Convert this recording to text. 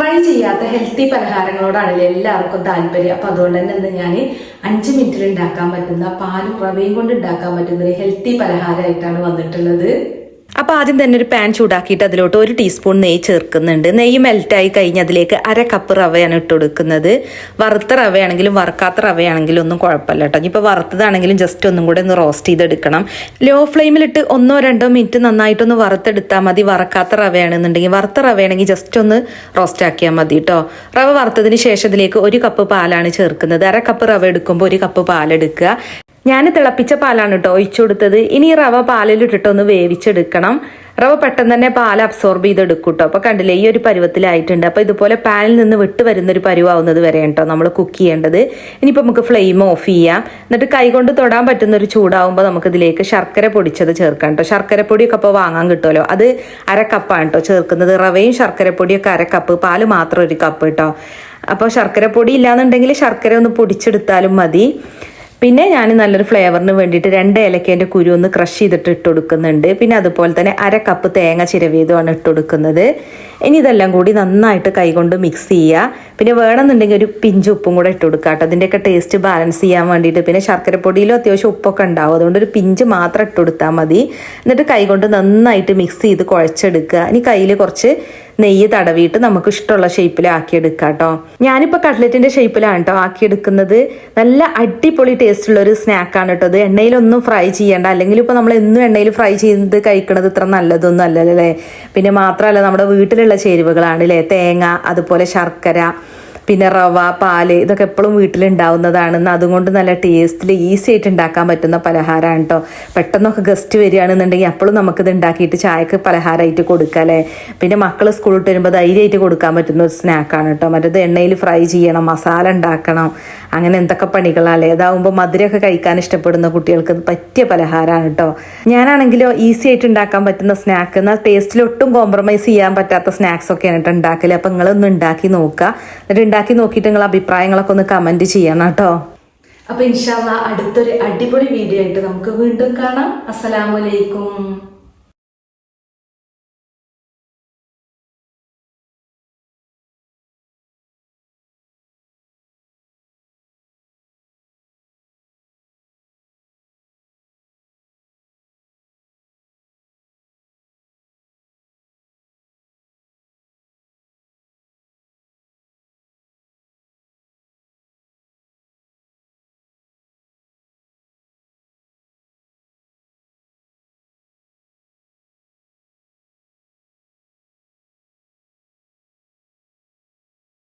Try ചെയ്യാത്ത healthy പലഹാരങ്ങളോടാണല്ലേ എല്ലാവർക്കും താല്പര്യം. അപ്പൊ അതുകൊണ്ട് തന്നെ ഇന്ന് ഞാൻ അഞ്ച് മിനിറ്റിൽ ഉണ്ടാക്കാൻ പറ്റുന്ന പാലും റവയും കൊണ്ട് ഉണ്ടാക്കാൻ പറ്റുന്ന ഒരു ഹെൽത്തി പലഹാരമായിട്ടാണ് വന്നിട്ടുള്ളത്. അപ്പോൾ ആദ്യം തന്നെ ഒരു പാൻ ചൂടാക്കിയിട്ട് അതിലോട്ട് ഒരു ടീസ്പൂൺ നെയ്യ് ചേർക്കുന്നുണ്ട്. നെയ്യ് മെൽറ്റായി കഴിഞ്ഞ് അതിലേക്ക് അര കപ്പ് റവയാണ് ഇട്ട് കൊടുക്കുന്നത്. വറുത്ത റവയാണെങ്കിലും വറുക്കാത്ത റവയാണെങ്കിലും ഒന്നും കുഴപ്പമില്ല കേട്ടോ. ഇനിയിപ്പോൾ വറുത്തതാണെങ്കിലും ജസ്റ്റ് ഒന്നും കൂടെ ഒന്ന് റോസ്റ്റ് ചെയ്തെടുക്കണം. ലോ ഫ്ലെയിമിലിട്ട് ഒന്നോ രണ്ടോ മിനിറ്റ് നന്നായിട്ടൊന്ന് വറുത്തെടുത്താൽ മതി. വറക്കാത്ത റവയാണെന്നുണ്ടെങ്കിൽ വറുത്ത റവയാണെങ്കിൽ ജസ്റ്റ് ഒന്ന് റോസ്റ്റ് ആക്കിയാൽ മതി കേട്ടോ. റവ വറുത്തതിന് ശേഷം ഇതിലേക്ക് ഒരു കപ്പ് പാലാണ് ചേർക്കുന്നത്. അര കപ്പ് റവ എടുക്കുമ്പോൾ ഒരു കപ്പ് പാലെടുക്കുക. ഞാൻ തിളപ്പിച്ച പാലാണ് കേട്ടോ ഒഴിച്ചു കൊടുത്തത് ഇനി റവ പാലിലിട്ടിട്ട് ഒന്ന് വേവിച്ചെടുക്കണം. റവ പെട്ടെന്ന് തന്നെ പാൽ അബ്സോർബ് ചെയ്തെടുക്കും കേട്ടോ അപ്പോൾ കണ്ടില്ലേ ഈ ഒരു പരുവത്തിലായിട്ടുണ്ട്. അപ്പോൾ ഇതുപോലെ പാനിൽ നിന്ന് വിട്ട് വരുന്ന ഒരു പരുവാവുന്നത് വരെ കേട്ടോ നമ്മൾ കുക്ക് ചെയ്യേണ്ടത്. ഇനിയിപ്പോൾ നമുക്ക് ഫ്ലെയിം ഓഫ് ചെയ്യാം. എന്നിട്ട് കൈകൊണ്ട് തൊടാൻ പറ്റുന്ന ഒരു ചൂടാവുമ്പോൾ നമുക്ക് ഇതിലേക്ക് ശർക്കര പൊടിച്ചത് ചേർക്കാം കേട്ടോ ശർക്കര പൊടിയൊക്കെ അപ്പോൾ വാങ്ങാൻ കിട്ടുമല്ലോ. അത് അര കപ്പാണ് കേട്ടോ ചേർക്കുന്നത്. റവയും ശർക്കര പൊടിയൊക്കെ അര കപ്പ്. പാൽ മാത്രം ഒരു കപ്പ് കേട്ടോ അപ്പോൾ ശർക്കര പൊടി ഇല്ലാന്നുണ്ടെങ്കിൽ ശർക്കര ഒന്ന് പൊടിച്ചെടുത്താലും മതി. പിന്നെ ഞാൻ നല്ലൊരു ഫ്ലേവറിന് വേണ്ടിയിട്ട് രണ്ട് ഏലക്കേന്റെ കുരു ഒന്ന് ക്രഷ് ചെയ്തിട്ട് ഇട്ട് കൊടുക്കുന്നുണ്ട് പിന്നെ അതുപോലെ തന്നെ അര കപ്പ് തേങ്ങ ചിരവിയതുമാണ് ഇട്ട് കൊടുക്കുന്നത് ഇനി ഇതെല്ലാം കൂടി നന്നായിട്ട് കൈകൊണ്ട് മിക്സ് ചെയ്യുക പിന്നെ വേണമെന്നുണ്ടെങ്കിൽ ഒരു പിഞ്ച് ഉപ്പും കൂടെ ഇട്ട് കൊടുക്കുക കേട്ടോ അതിന്റെയൊക്കെ ടേസ്റ്റ് ബാലൻസ് ചെയ്യാൻ വേണ്ടിയിട്ട്. പിന്നെ ശർക്കരപ്പൊടിയിലും അത്യാവശ്യം ഉപ്പൊക്കെ ഉണ്ടാവും. അതുകൊണ്ട് ഒരു പിഞ്ച് മാത്രം ഇട്ട് കൊടുത്താൽ മതി. എന്നിട്ട് കൈകൊണ്ട് നന്നായിട്ട് മിക്സ് ചെയ്ത് കുഴച്ചെടുക്കുക. ഇനി കയ്യിൽ കുറച്ച് നെയ്യ് തടവിയിട്ട് നമുക്ക് ഇഷ്ടമുള്ള ഷേപ്പിൽ ആക്കിയെടുക്കാം കേട്ടോ ഞാനിപ്പോൾ കട്ട്ലറ്റിന്റെ ഷേപ്പിലാണ് കേട്ടോ ആക്കിയെടുക്കുന്നത്. നല്ല അടിപൊളി ടേസ്റ്റ് ഉള്ള ഒരു സ്നാക്കാണ് കേട്ടോ ഇത്. എണ്ണയിലൊന്നും ഫ്രൈ ചെയ്യേണ്ട. അല്ലെങ്കിൽ ഇപ്പോൾ നമ്മൾ എന്നും എണ്ണയിൽ ഫ്രൈ ചെയ്ത് കഴിക്കുന്നത് ഇത്ര നല്ലതൊന്നും അല്ലല്ലേ? പിന്നെ മാത്രമല്ല നമ്മുടെ വീട്ടിലുള്ള ചേരുവകളാണ് അല്ലേ തേങ്ങ അതുപോലെ ശർക്കര പിന്നെ റവ പാൽ ഇതൊക്കെ എപ്പോഴും വീട്ടിലുണ്ടാവുന്നതാണ്. അതുകൊണ്ട് നല്ല ടേസ്റ്റിൽ ഈസി ആയിട്ട് ഉണ്ടാക്കാൻ പറ്റുന്ന പലഹാരമാണ് കേട്ടോ പെട്ടെന്നൊക്കെ ഗസ്റ്റ് വരികയാണെന്നുണ്ടെങ്കിൽ അപ്പോഴും നമുക്കിത് ഉണ്ടാക്കിയിട്ട് ചായക്ക് പലഹാരമായിട്ട് കൊടുക്കാം അല്ലേ? പിന്നെ മക്കൾ സ്കൂളിൽ വരുമ്പോൾ ധൈര്യമായിട്ട് കൊടുക്കാൻ പറ്റുന്ന ഒരു സ്നാക്കാണ് കേട്ടോ മറ്റേത് എണ്ണയിൽ ഫ്രൈ ചെയ്യണം മസാല ഉണ്ടാക്കണം അങ്ങനെ എന്തൊക്കെ പണികളല്ലേ അതാവുമ്പോൾ മധുരമൊക്കെ കഴിക്കാൻ ഇഷ്ടപ്പെടുന്ന കുട്ടികൾക്ക് പറ്റിയ പലഹാരമാണ് കേട്ടോ ഞാനാണെങ്കിലോ ഈസി ആയിട്ട് ഉണ്ടാക്കാൻ പറ്റുന്ന സ്നാക്ക് എന്നാൽ ടേസ്റ്റിൽ ഒട്ടും കോംപ്രമൈസ് ചെയ്യാൻ പറ്റാത്ത സ്നാക്സ് ഒക്കെയാണ് കേട്ടോ ഉണ്ടാക്കൽ. അപ്പം നിങ്ങളൊന്ന് ഉണ്ടാക്കി നോക്കുക. എന്നിട്ട് ഉണ്ടാക്കി നോക്കിയിട്ട് നിങ്ങൾ അഭിപ്രായങ്ങളൊക്കെ ഒന്ന് കമന്റ് ചെയ്യണം കേട്ടോ. അപ്പൊ ഇൻഷാല്ല അടുത്തൊരു അടിപൊളി വീഡിയോ ആയിട്ട് നമുക്ക് വീണ്ടും കാണാം. അസ്സലാമലൈക്കും